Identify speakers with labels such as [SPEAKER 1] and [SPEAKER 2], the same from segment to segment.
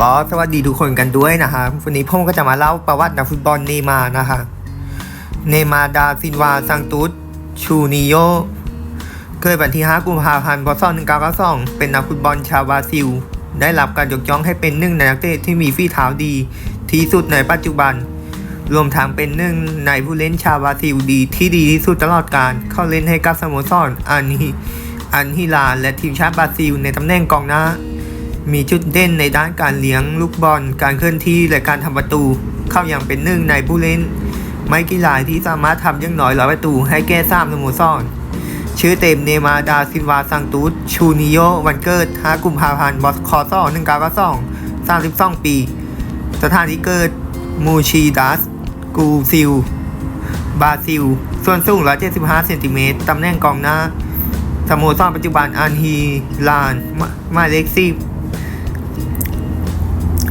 [SPEAKER 1] ก็สวัสดีทุกคนกันด้วยนะคะวันนี้ผมก็จะมาเล่าประวัตินักฟุตบอลเนมานะคะเนมาร์ดาซินวาซังตุสชูนิโยเกิดวันที่ 5 กุมภาพันธ์พศ1992 เป็นนักฟุตบอลชาวบราซิล ได้รับการยกย่องให้เป็นหนึ่งในนักเตะที่มีฝีเท้าดี ที่สุดในปัจจุบัน รวมทั้งเป็นหนึ่งในผู้เล่นชาวบราซิลดีที่ดีที่สุดตลอดการ เข้าเล่นให้กับสโมสรอันฮิอันฮิลาและทีมชาติบราซิล ในตำแหน่งกองหน้า มีจุดเด่นในด้านการเลี้ยงลูกบอล การเคลื่อนที่และการทำประตู เข้าอย่างเป็นหนึ่งในผู้เล่น ไม่กี่รายที่สามารถทำยังน้อยร้อยประตูให้แก้ซ้ำสโมสรชื่อเต็มเนมาร์ดาซินวาซังตูชูนิโยวันเกิด5กุมภาพันธ์บอสคอซอ1992 32ปี สถานที่เกิดมูชีดัสกูซิล บาซิล ส่วนสูง 175 เซนติเมตร ตำแหน่งกองหน้า สโมสรปัจจุบันอันฮีลาน มาเลขสิบ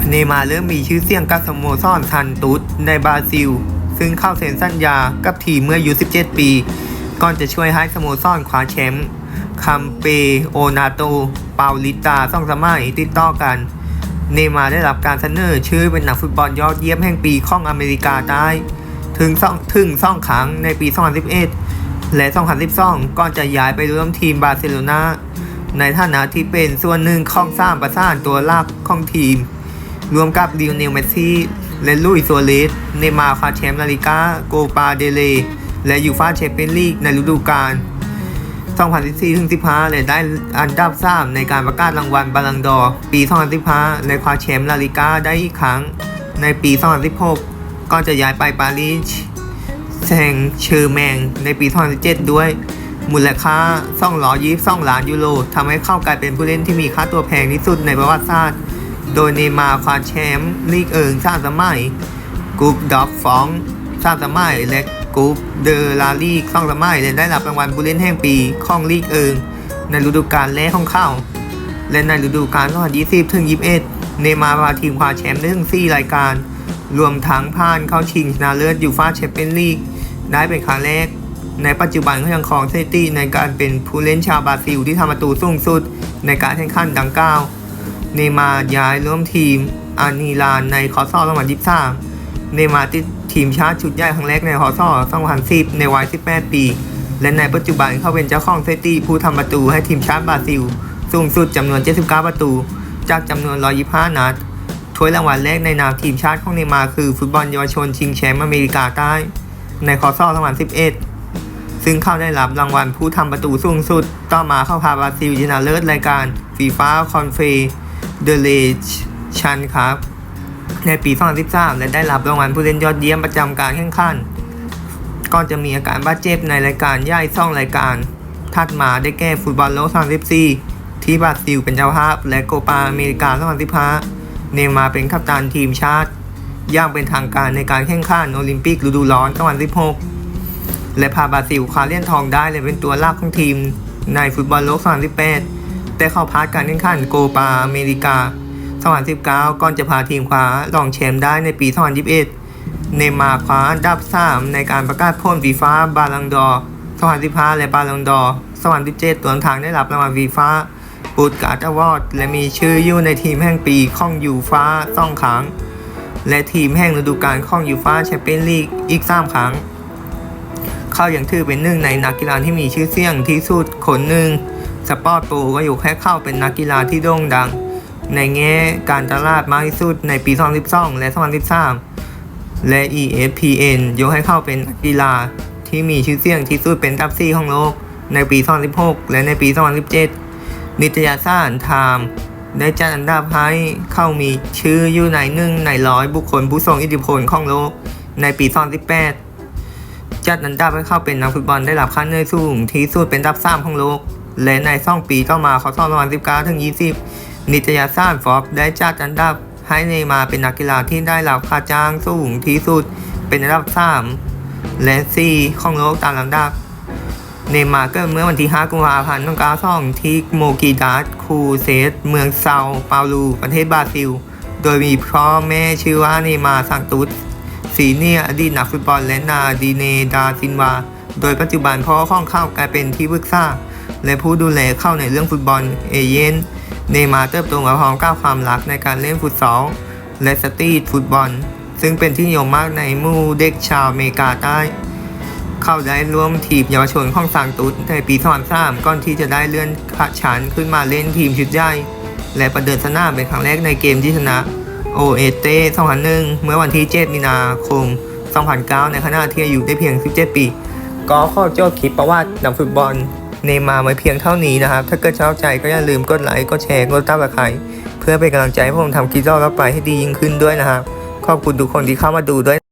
[SPEAKER 1] เนมาเริ่มมีชื่อเสียงกับสโมสรซันตุสในบราซิล ซึ่งเข้าเซ็นสัญญากับทีมเมื่ออายุ 17 ปี ก่อนจะช่วยให้สโมสรคว้าแชมป์คัมเปโอนาโต เปาลิตาสองสมัยติดต่อกัน เนมาได้รับการเสนอชื่อเป็นนักฟุตบอลยอดเยี่ยมแห่งปีของอเมริกาใต้ถึงสองถึงสองครั้งในปี 2011 และ 2012 ก่อนจะย้ายไปร่วมทีมบาร์เซโลนาในฐานะที่เป็นส่วนหนึ่งของสร้างประสานตัวหลักของทีม รวมกับลิโอเนลเมสซี่และลุยส์ซัวเรสเนมาควาแชมป์ลาลิก้าโกปาเดเล และยูฟาแชมเปี้ยนลีกในฤดูกาล 2014-15 และได้อันดับ 3 ในการประกาศรางวัลบาลังดอร์ปี 2015 และคว้าแชมป์ลาลิก้าได้อีกครั้งในปี 2016ก่อนจะย้ายไปปารีสแซงเชอร์แมงในปี 2017 ด้วยมูลค่า222ล้านยูโรทำให้เข้ากลายเป็นผู้เล่นที่มีค่าตัวแพงที่สุดในประวัติศาสตร์ โดยเนมาร์คว้าแชมป์ลีกเอิงสามสมัยกรุ๊ปดอฟฟองสามสมัยและกรุ๊ปเดอลาลีกสองสมัยและได้รับรางวัลผู้เล่นแห่งปีของลีกเอิง ในฤดูกาลแรกของเขาและในฤดูกาล2020ถึง21 เนมาร์พาทีมคว้าแชมป์ได้ถึง 4 รายการ รวมทั้งผ่านเข้าชิงชนะเลิศยูฟ่าแชมเปี้ยนลีกได้เป็นครั้งแรก ในปัจจุบันเขายังครองสถิติในการเป็นผู้เล่นชาวบราซิลที่ทำประตูสูงสุดในการแข่งขันดังกล่าว เนมาย้ายร่วมทีมอานีลานในคอซ่อ2023 เนย์มาติดทีมชาติชุดใหญ่ครั้งแรกในคอซ่อ2010 ในวัย 18 ปี และในปัจจุบันเขาเป็นเจ้าของสถิติผู้ทำประตูให้ทีมชาติบราซิล สูงสุดจำนวน 79 ประตู จากจำนวน 125 นัดถ้วยรางวัลแรกในนามทีมชาติของเนมาคือฟุตบอลเยาวชนชิงแชมป์อเมริกาใต้ ในคอซ่อ2011 ซึ่งเขาได้รับรางวัลผู้ทำประตูสูงสุด ต่อมาเข้าพาบราซิลชนะเลิศรายการฟีฟ่าคอนเฟ เดเรชันครับ ในปี 2013 และได้รับรางวัลผู้เล่นยอดเยี่ยมประจำการแข่งขันก่อนจะมีอาการบาดเจ็บในรายการย่อยซ่องรายการ ถัดมาได้แก่ฟุตบอลโลก2014ที่บราซิลเป็นเจ้าภาพ และโกปาอเมริกา 2015 เนย์มาเป็นกัปตันทีมชาติ ย่างเป็นทางการในการแข่งขันโอลิมปิกฤดูร้อน 2016 และพาบราซิลคว้าเหรียญทองได้และเป็นตัวหลักของทีมในฟุตบอลโลก 2018 แต่เข้าพาร์ทการแข่งขันโกปาอเมริกา2019 ก่อนจะพาทีมคว้ารองแชมป์ได้ในปี 2021 เนย์มาร์คว้าอันดับ 3 ในการประกาศผลฟีฟ่าบาลังดอร์2015 และบาลังดอร์2017ตัวทางได้รับรางวัลฟีฟ่าบูดการ์ดอวอร์ดและมีชื่ออยู่ในทีมแห่งปีข้องยูฟ่าสองครั้ง และทีมแห่งฤดูกาลข้องยูฟ่าแชมเปี้ยนลีกอีก3ครั้ง เขาอยังถือเป็นหนึ่งในนักกีฬาที่มีชื่อเสียงที่สุดคนหนึ่ง สปอร์ตปรก็อยู่แค่เข้าเป็นนักกีฬาที่โด่งดัง ในแง่การตลาดมากที่สุดในปี 2012 และ 2013 และ ESPN ยกให้เข้าเป็นนักกีฬาที่มีชื่อเสียงที่สุดเป็นอันดับ4ของโลกในปี 2016 และในปี 2017 นิตยสารไทม์ได้จัดอันดับให้เข้ามีชื่ออยู่ในหนึ่งในร้อยบุคคลผู้ทรงอิทธิพลของโลกในปี 2018 จัดอันดับให้เข้าเป็นนักฟุตบอลได้รับค่าเหนื่อยสูงที่สุดเป็นอันดับ3ของโลก และในสองปีต่อมาเขา2 2019 ถึง 20 นิตยสารฟอบได้จัดอันดับให้เนมาเป็นนักกีฬาที่ได้รับค่าจ้างสูงที่สุดเป็นอันดับ 3 และ 4 ของโลกตามลำดับ เนมาเกิดเมื่อวันที่ 5 กุมภาพันธ์1992ที่โมกิดัสคูเซสเมืองเซาเปาลูประเทศบราซิล โดยมีพ่อแม่ชื่อว่าเนมาร์ซังตุสสีเนียอดีตนักฟุตบอลและนาดีเนดาซินวา โดยปัจจุบันพ่อของเข้ากลายเป็นที่ปรึกษา และผู้ดูแลเข้าในเรื่องฟุตบอล เอเย่นเนมาเติบโตมาพร้อมกับความรักในการเล่นฟุตซอลและสตรีทฟุตบอล ซึ่งเป็นที่นิยมมากในหมู่เด็กชาวอเมริกาใต้ เข้าได้ร่วมทีมเยาวชนของซางตุสในปี2003ก่อนที่จะได้เลื่อนชั้นขึ้นมาเล่นทีมชุดใหญ่และประเดิมสนามเป็นครั้งแรกในเกมที่ชนะโอเอเต้2001 เมื่อวันที่ 7 มีนาคม 2009 ในขณะที่อายุได้เพียง 17 ปี ก็ข้อจบคลิปประวัตินักฟุตบอล เนมาไว้เพียงเท่านี้นะครับ ถ้าเกิดชอบใจก็อย่าลืมกดไลค์กดแชร์กดติดตามใครเพื่อเป็นกำลังใจให้ผมทำคลิปต่อไปให้ดียิ่งขึ้นด้วยนะครับ ขอบคุณทุกคนที่เข้ามาดูด้วย